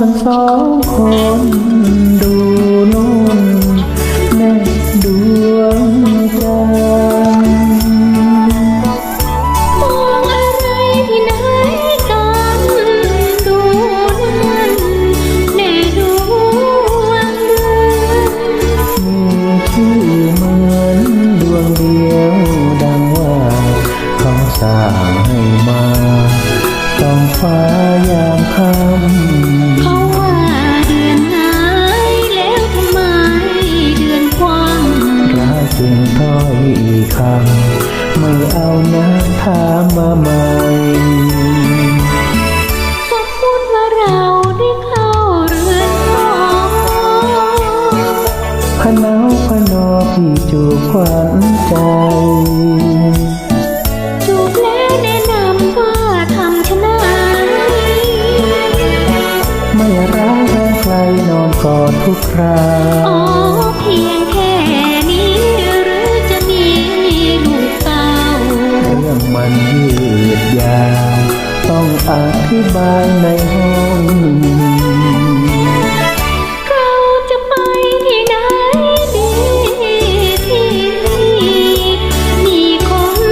มามองกันสองคน ดูโน่นแม่ดวงใจมองอะไรที่ไหนกันดูนั่นแน่ดวงเดือนมีชื่อเหมือนดวงเดียวดังว่าเขาสร้างให้มาต้องฟ้ายามค่ำ คำไม่เอานะถามมาใหม่สมมุติว่าเราได้เข้าเรือนหอพะเนาพะนอพี่จูบขวัญใจจูบแล้วแนะนำว่าทำชนะไม่รักรักใครนอนกอดทุกคราอ๋อเพียง รื่องมันยืดยาว ต้องอธิบายในห้องเราจะไปที่ไหนดีที่นี่มีคน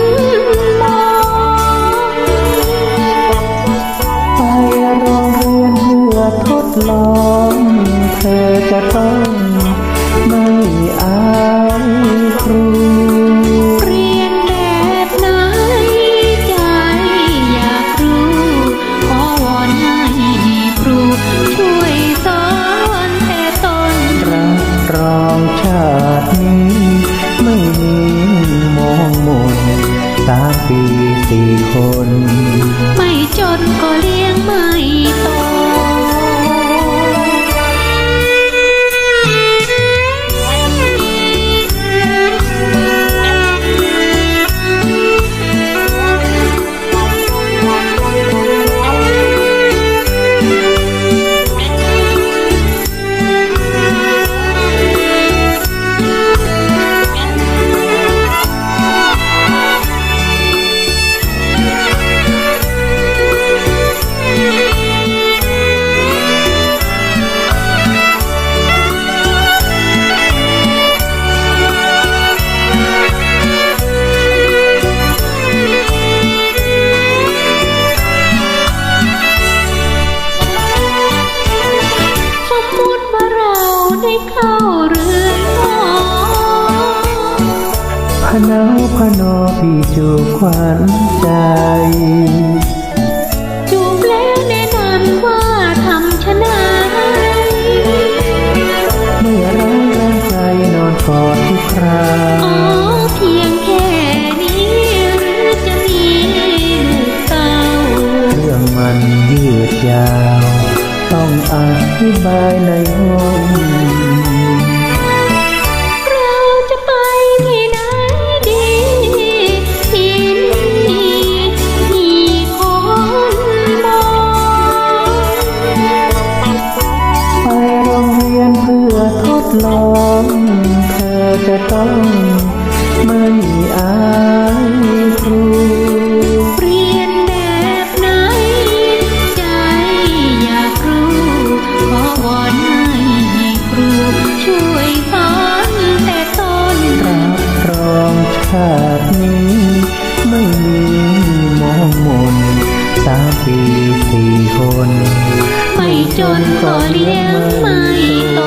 มองไปโรงเรียนเพื่อทดลอง เธอจะต้อง ปีสี่คน ไม่จนก็เลี้ยงไม่โต ได้เข้าเรือนหอพนาพะนอพี่จูบขวัญใจ จูบแล้วแนะนำว่าทำชนะไหนไม่รักรักใครนอนกอดทุกคราอ๋อเพียงแค่นี้หรือจะมีลูกเต้าเรื่องมันยืดยาว ต้องอธิบายในห้อง ชาตินี้ ไม่มีมองมนสามปีสี่คน ไม่จนก็เลี้ยงไม่โต